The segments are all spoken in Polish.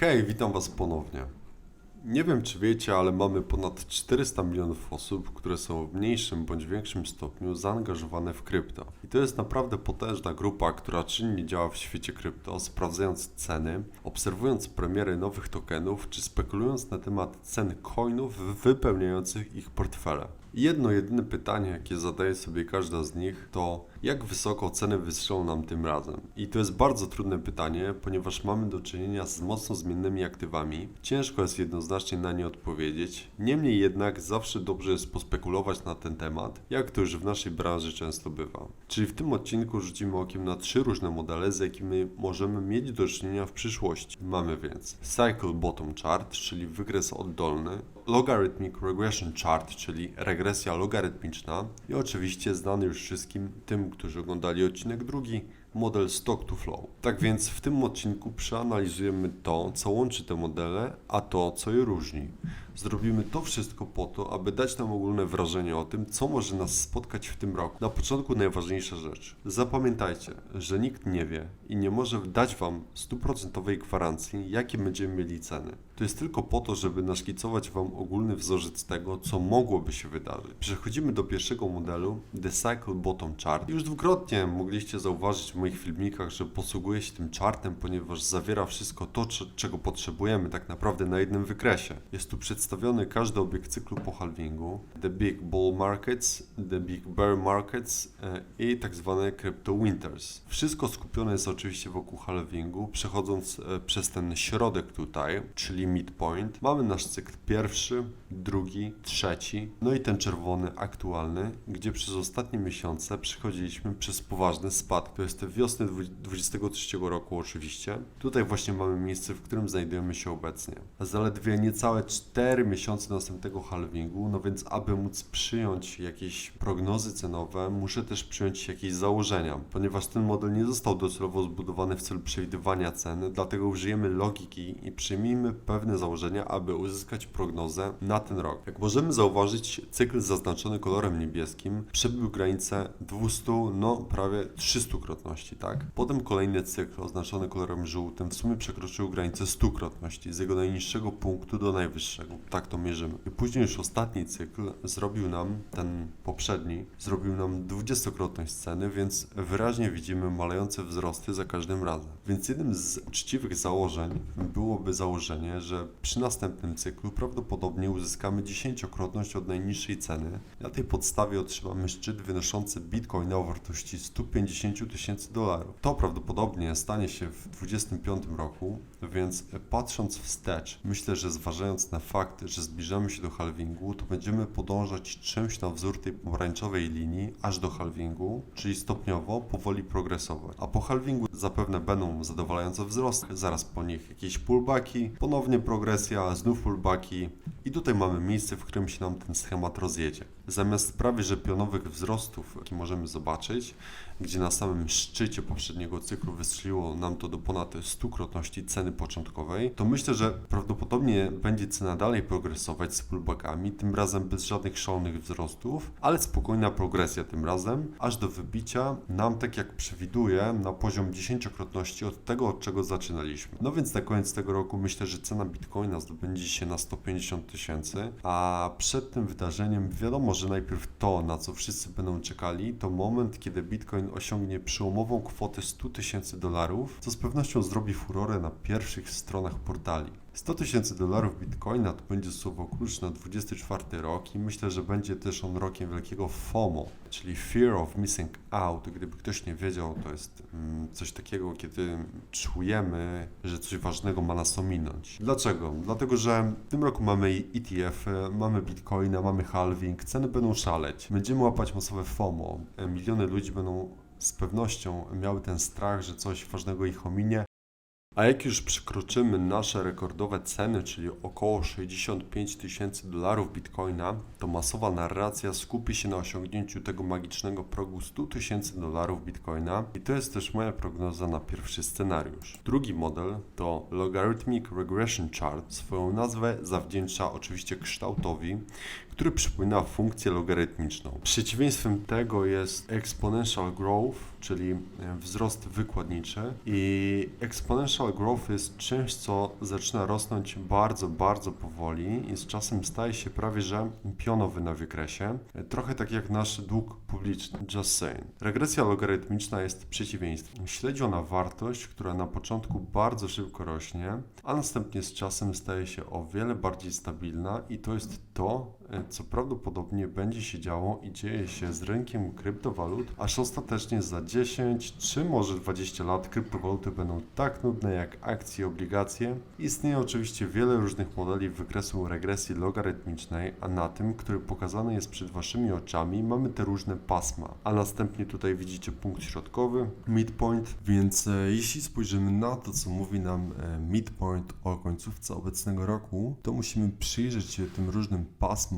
Hej, witam Was ponownie. Nie wiem, czy wiecie, ale mamy ponad 400 milionów osób, które są w mniejszym bądź większym stopniu zaangażowane w krypto. I to jest naprawdę potężna grupa, która czynnie działa w świecie krypto, sprawdzając ceny, obserwując premiery nowych tokenów, czy spekulując na temat cen coinów wypełniających ich portfele. Jedno jedyne pytanie, jakie zadaje sobie każda z nich, to jak wysoko ceny wystrzelą nam tym razem? I to jest bardzo trudne pytanie, ponieważ mamy do czynienia z mocno zmiennymi aktywami. Ciężko jest jednoznacznie na nie odpowiedzieć. Niemniej jednak zawsze dobrze jest pospekulować na ten temat, jak to już w naszej branży często bywa. Czyli w tym odcinku rzucimy okiem na trzy różne modele, z jakimi możemy mieć do czynienia w przyszłości. Mamy więc Cycle Bottom Chart, czyli wykres oddolny, Logarithmic Regression Chart, czyli regresja logarytmiczna i oczywiście znany już wszystkim tym, którzy oglądali odcinek drugi, model Stock to Flow. Tak więc w tym odcinku przeanalizujemy to, co łączy te modele, a to, co je różni. Zrobimy to wszystko po to, aby dać nam ogólne wrażenie o tym, co może nas spotkać w tym roku. Na początku najważniejsza rzecz. Zapamiętajcie, że nikt nie wie i nie może dać Wam stuprocentowej gwarancji, jakie będziemy mieli ceny. To jest tylko po to, żeby naszkicować Wam ogólny wzorzec tego, co mogłoby się wydarzyć. Przechodzimy do pierwszego modelu, The Cycle Bottom Chart. Już dwukrotnie mogliście zauważyć w moich filmikach, że posługuję się tym chartem, ponieważ zawiera wszystko to, cze- czego potrzebujemy tak naprawdę na jednym wykresie. Jest tu przedstawiony każdy obiekt cyklu po halvingu, The Big Bull Markets, The Big Bear Markets e, i tak zwane Crypto Winters. Wszystko skupione jest oczywiście wokół halvingu, przechodząc e, przez ten środek tutaj, czyli midpoint. Mamy nasz cykl pierwszy, drugi, trzeci, no i ten czerwony aktualny, gdzie przez ostatnie miesiące przechodziliśmy przez poważny spadek. To jest wiosny 2023 roku oczywiście. Tutaj właśnie mamy miejsce, w którym znajdujemy się obecnie. Zaledwie niecałe 4 miesiące następnego halvingu, no więc aby móc przyjąć jakieś prognozy cenowe, muszę też przyjąć jakieś założenia, ponieważ ten model nie został docelowo zbudowany w celu przewidywania ceny, dlatego użyjemy logiki i przyjmijmy pewne założenia, aby uzyskać prognozę na ten rok. Jak możemy zauważyć, cykl zaznaczony kolorem niebieskim przebił granicę 200, no prawie 300-krotności, tak? Potem kolejny cykl oznaczony kolorem żółtym w sumie przekroczył granicę 100-krotności, z jego najniższego punktu do najwyższego. Tak to mierzymy. I później już ostatni cykl zrobił nam, ten poprzedni, zrobił nam 20-krotność ceny, więc wyraźnie widzimy malejące wzrosty za każdym razem. Więc jednym z uczciwych założeń byłoby założenie, że przy następnym cyklu prawdopodobnie uzyskamy 10-krotność od najniższej ceny. Na tej podstawie otrzymamy szczyt wynoszący bitcoina o wartości 150 tysięcy dolarów. To prawdopodobnie stanie się w 2025 roku, więc patrząc wstecz, myślę, że zważając na fakt, że zbliżamy się do halvingu, to będziemy podążać czymś na wzór tej pomarańczowej linii aż do halvingu, czyli stopniowo, powoli progresować. A po halvingu zapewne będą zadowalające wzrosty, zaraz po nich jakieś pullbacki, ponownie progresja, znów pullbacki i tutaj mamy miejsce, w którym się nam ten schemat rozjedzie. Zamiast prawie że pionowych wzrostów, jakie możemy zobaczyć, gdzie na samym szczycie poprzedniego cyklu wystrzeliło nam to do ponad 100-krotności ceny początkowej, to myślę, że prawdopodobnie będzie cena dalej progresować z pullbackami, tym razem bez żadnych szalonych wzrostów, ale spokojna progresja tym razem, aż do wybicia nam, tak jak przewiduję, na poziom 10-krotności od tego, od czego zaczynaliśmy. No więc na koniec tego roku myślę, że cena Bitcoina zdobędzie się na 150 tysięcy, a przed tym wydarzeniem wiadomo, że najpierw to, na co wszyscy będą czekali, to moment, kiedy Bitcoin osiągnie przełomową kwotę 100 tysięcy dolarów, co z pewnością zrobi furorę na pierwszych stronach portali. 100 tysięcy dolarów bitcoina to będzie słowo klucz na 24 rok i myślę, że będzie też on rokiem wielkiego FOMO, czyli Fear of Missing Out. Gdyby ktoś nie wiedział, to jest mm, coś takiego, kiedy czujemy, że coś ważnego ma nas ominąć. Dlaczego? Dlatego, że w tym roku mamy ETF, -y, mamy bitcoina, mamy halving, ceny będą szaleć. Będziemy łapać masowe FOMO. E, Miliony ludzi będą z pewnością miały ten strach, że coś ważnego ich ominie, a jak już przekroczymy nasze rekordowe ceny, czyli około 65 tysięcy dolarów bitcoina, to masowa narracja skupi się na osiągnięciu tego magicznego progu 100 tysięcy dolarów bitcoina i to jest też moja prognoza na pierwszy scenariusz. Drugi model to Logarithmic Regression Chart. Swoją nazwę zawdzięcza oczywiście kształtowi, który przypomina funkcję logarytmiczną. Przeciwieństwem tego jest Exponential Growth, czyli e, wzrost wykładniczy i exponential growth jest czymś, co zaczyna rosnąć bardzo, bardzo powoli i z czasem staje się prawie że pionowy na wykresie. E, Trochę tak jak nasz dług publiczny. Just saying. Regresja logarytmiczna jest przeciwieństwem. Śledzi ona wartość, która na początku bardzo szybko rośnie, a następnie z czasem staje się o wiele bardziej stabilna i to jest to, co prawdopodobnie będzie się działo i dzieje się z rynkiem kryptowalut, aż ostatecznie za 10 czy może 20 lat kryptowaluty będą tak nudne jak akcje i obligacje. Istnieje oczywiście wiele różnych modeli wykresu regresji logarytmicznej, a na tym, który pokazany jest przed Waszymi oczami, mamy te różne pasma. A następnie tutaj widzicie punkt środkowy, midpoint, więc e, jeśli spojrzymy na to, co mówi nam e, midpoint o końcówce obecnego roku, to musimy przyjrzeć się tym różnym pasmom,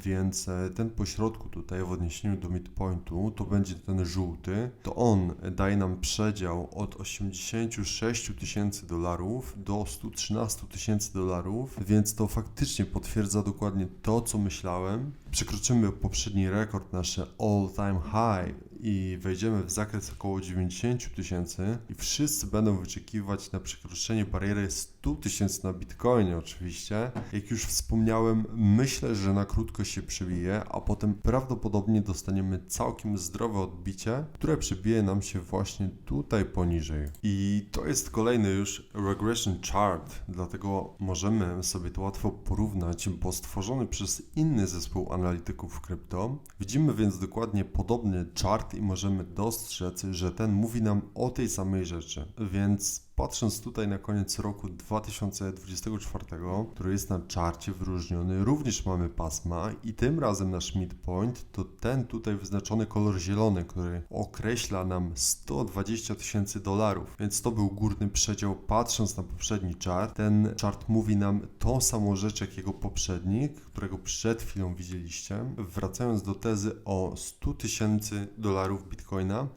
więc e, ten pośrodku tutaj w odniesieniu do midpointu to będzie ten żółty, to on daje nam przedział od 86 tysięcy dolarów do 113 tysięcy dolarów, więc to faktycznie potwierdza dokładnie to, co myślałem. Przekroczymy poprzedni rekord, nasze all time high i wejdziemy w zakres około 90 tysięcy i wszyscy będą wyczekiwać na przekroczenie bariery 100 tysięcy na Bitcoinie oczywiście. Jak już wspomniałem, myślę, że na krótko się przebije, a potem prawdopodobnie dostaniemy całkiem zdrowe odbicie, które przebije nam się właśnie tutaj poniżej. I to jest kolejny już regression chart, dlatego możemy sobie to łatwo porównać, bo stworzony przez inny zespół analityków krypto. Widzimy więc dokładnie podobny chart i możemy dostrzec, że ten mówi nam o tej samej rzeczy. Więc patrząc tutaj na koniec roku 2024, który jest na czarcie wyróżniony, również mamy pasma i tym razem nasz midpoint to ten tutaj wyznaczony kolor zielony, który określa nam 120 tysięcy dolarów. Więc to był górny przedział patrząc na poprzedni chart. Ten chart mówi nam tą samą rzecz jak jego poprzednik, którego przed chwilą widzieliście. Wracając do tezy o 100 tysięcy dolarów bitcoina,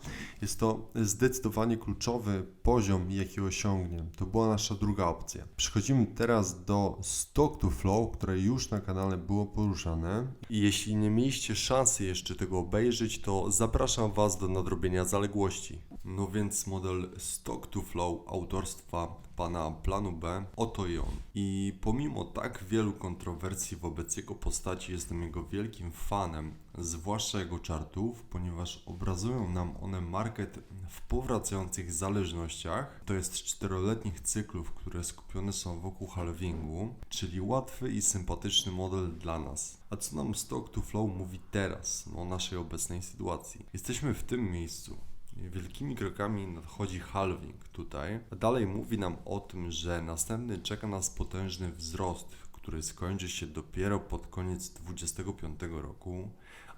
jest to zdecydowanie kluczowy poziom, jaki osiągnie. To była nasza druga opcja. Przechodzimy teraz do Stock to Flow, które już na kanale było poruszane. I jeśli nie mieliście szansy jeszcze tego obejrzeć, to zapraszam Was do nadrobienia zaległości. No więc model Stock to Flow autorstwa pana Planu B, oto i on. I pomimo tak wielu kontrowersji wobec jego postaci, jestem jego wielkim fanem, zwłaszcza jego chartów, ponieważ obrazują nam one market w powracających zależnościach, to jest czteroletnich cyklów, które skupione są wokół halvingu, czyli łatwy i sympatyczny model dla nas. A co nam Stock to Flow mówi teraz o naszej obecnej sytuacji? Jesteśmy w tym miejscu. Wielkimi krokami nadchodzi halving tutaj. Dalej mówi nam o tym, że następny czeka nas potężny wzrost, który skończy się dopiero pod koniec 2025 roku,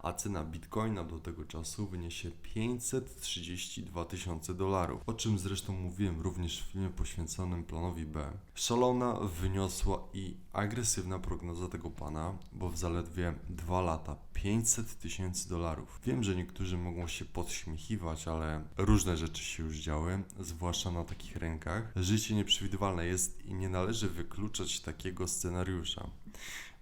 a cena bitcoina do tego czasu wyniesie 532 tysiące dolarów, o czym zresztą mówiłem również w filmie poświęconym planowi B. Szalona, wyniosła i agresywna prognoza tego pana, bo w zaledwie dwa lata 500 tysięcy dolarów. Wiem, że niektórzy mogą się podśmiechiwać, ale różne rzeczy się już działy, zwłaszcza na takich rynkach. Życie nieprzewidywalne jest i nie należy wykluczać takiego scenariusza.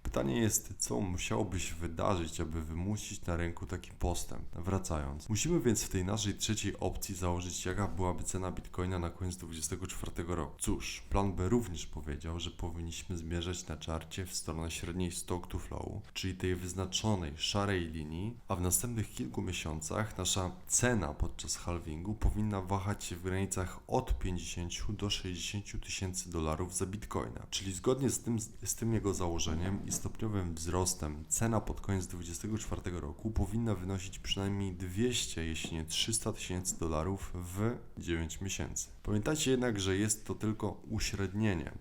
Pytanie jest, co musiałoby się wydarzyć, aby wymusić na rynku taki postęp. Wracając, musimy więc w tej naszej trzeciej opcji założyć, jaka byłaby cena bitcoina na koniec 2024 roku. Cóż, plan B również powiedział, że powinniśmy zmierzać na czarcie w stronę średniej stock to flow, czyli tej wyznaczonej szarej linii, a w następnych kilku miesiącach nasza cena podczas halvingu powinna wahać się w granicach od 50 do 60 tysięcy dolarów za bitcoina. Czyli zgodnie z tym, z tym jego założeniem stopniowym wzrostem cena pod koniec 2024 roku powinna wynosić przynajmniej 200, jeśli nie 300 tysięcy dolarów w 9 miesięcy. Pamiętajcie jednak, że jest to tylko uśrednienie,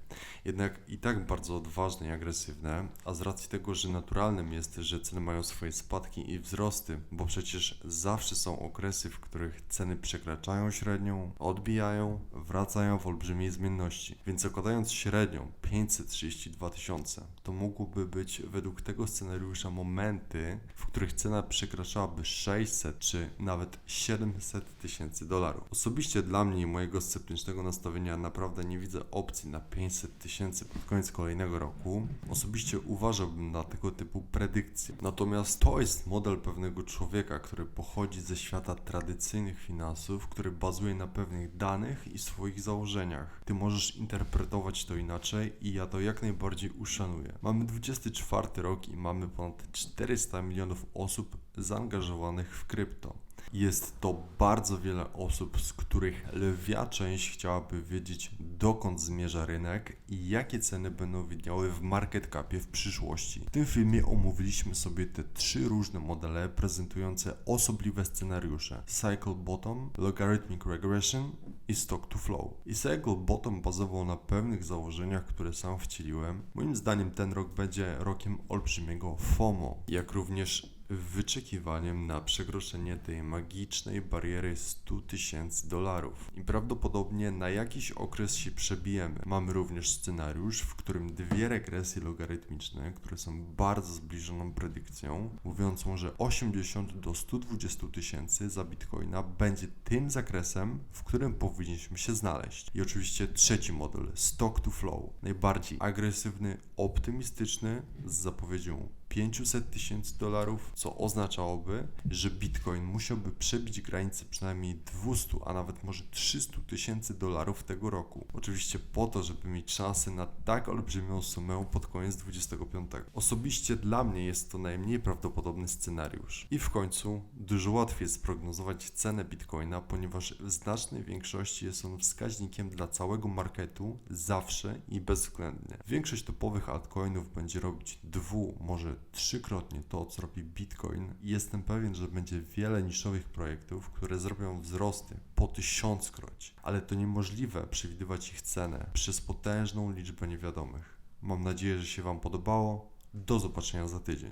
jednak i tak bardzo odważne i agresywne, a z racji tego, że naturalnym jest, że ceny mają swoje spadki i wzrosty, bo przecież zawsze są okresy, w których ceny przekraczają średnią, odbijają, wracają w olbrzymiej zmienności. Więc zakładając średnią 532 tysiące, to mógłby być według tego scenariusza momenty, w których cena przekraczałaby 600 czy nawet 700 tysięcy dolarów. Osobiście dla mnie i mojego sceptycznego nastawienia naprawdę nie widzę opcji na 500 tysięcy pod koniec kolejnego roku. Osobiście uważałbym na tego typu predykcje. Natomiast to jest model pewnego człowieka, który pochodzi ze świata tradycyjnych finansów, który bazuje na pewnych danych i swoich założeniach. Ty możesz interpretować to inaczej i ja to jak najbardziej uszanuję. Mamy 24 rok i mamy ponad 400 milionów osób zaangażowanych w krypto. Jest to bardzo wiele osób, z których lwia część chciałaby wiedzieć, dokąd zmierza rynek i jakie ceny będą widniały w market capie w przyszłości. W tym filmie omówiliśmy sobie te trzy różne modele prezentujące osobliwe scenariusze: Cycle Bottom, Logarithmic Regression i Stock to Flow. I Cycle Bottom bazował na pewnych założeniach, które sam wcieliłem. Moim zdaniem ten rok będzie rokiem olbrzymiego FOMO, jak również wyczekiwaniem na przekroczenie tej magicznej bariery 100 tysięcy dolarów. I prawdopodobnie na jakiś okres się przebijemy. Mamy również scenariusz, w którym dwie regresje logarytmiczne, które są bardzo zbliżoną predykcją, mówiącą, że 80 do 120 tysięcy za bitcoina będzie tym zakresem, w którym powinniśmy się znaleźć. I oczywiście trzeci model, stock to flow, najbardziej agresywny, optymistyczny, z zapowiedzią 500 tysięcy dolarów, co oznaczałoby, że Bitcoin musiałby przebić granicę przynajmniej 200, a nawet może 300 tysięcy dolarów tego roku. Oczywiście po to, żeby mieć szansę na tak olbrzymią sumę pod koniec 25. Osobiście dla mnie jest to najmniej prawdopodobny scenariusz. I w końcu dużo łatwiej jest prognozować cenę Bitcoina, ponieważ w znacznej większości jest on wskaźnikiem dla całego marketu zawsze i bezwzględnie. Większość topowych altcoinów będzie robić dwu, może trzykrotnie to, co robi Bitcoin jestem pewien, że będzie wiele niszowych projektów, które zrobią wzrosty po tysiąckroć, ale to niemożliwe przewidywać ich cenę przez potężną liczbę niewiadomych. Mam nadzieję, że się Wam podobało. Do zobaczenia za tydzień.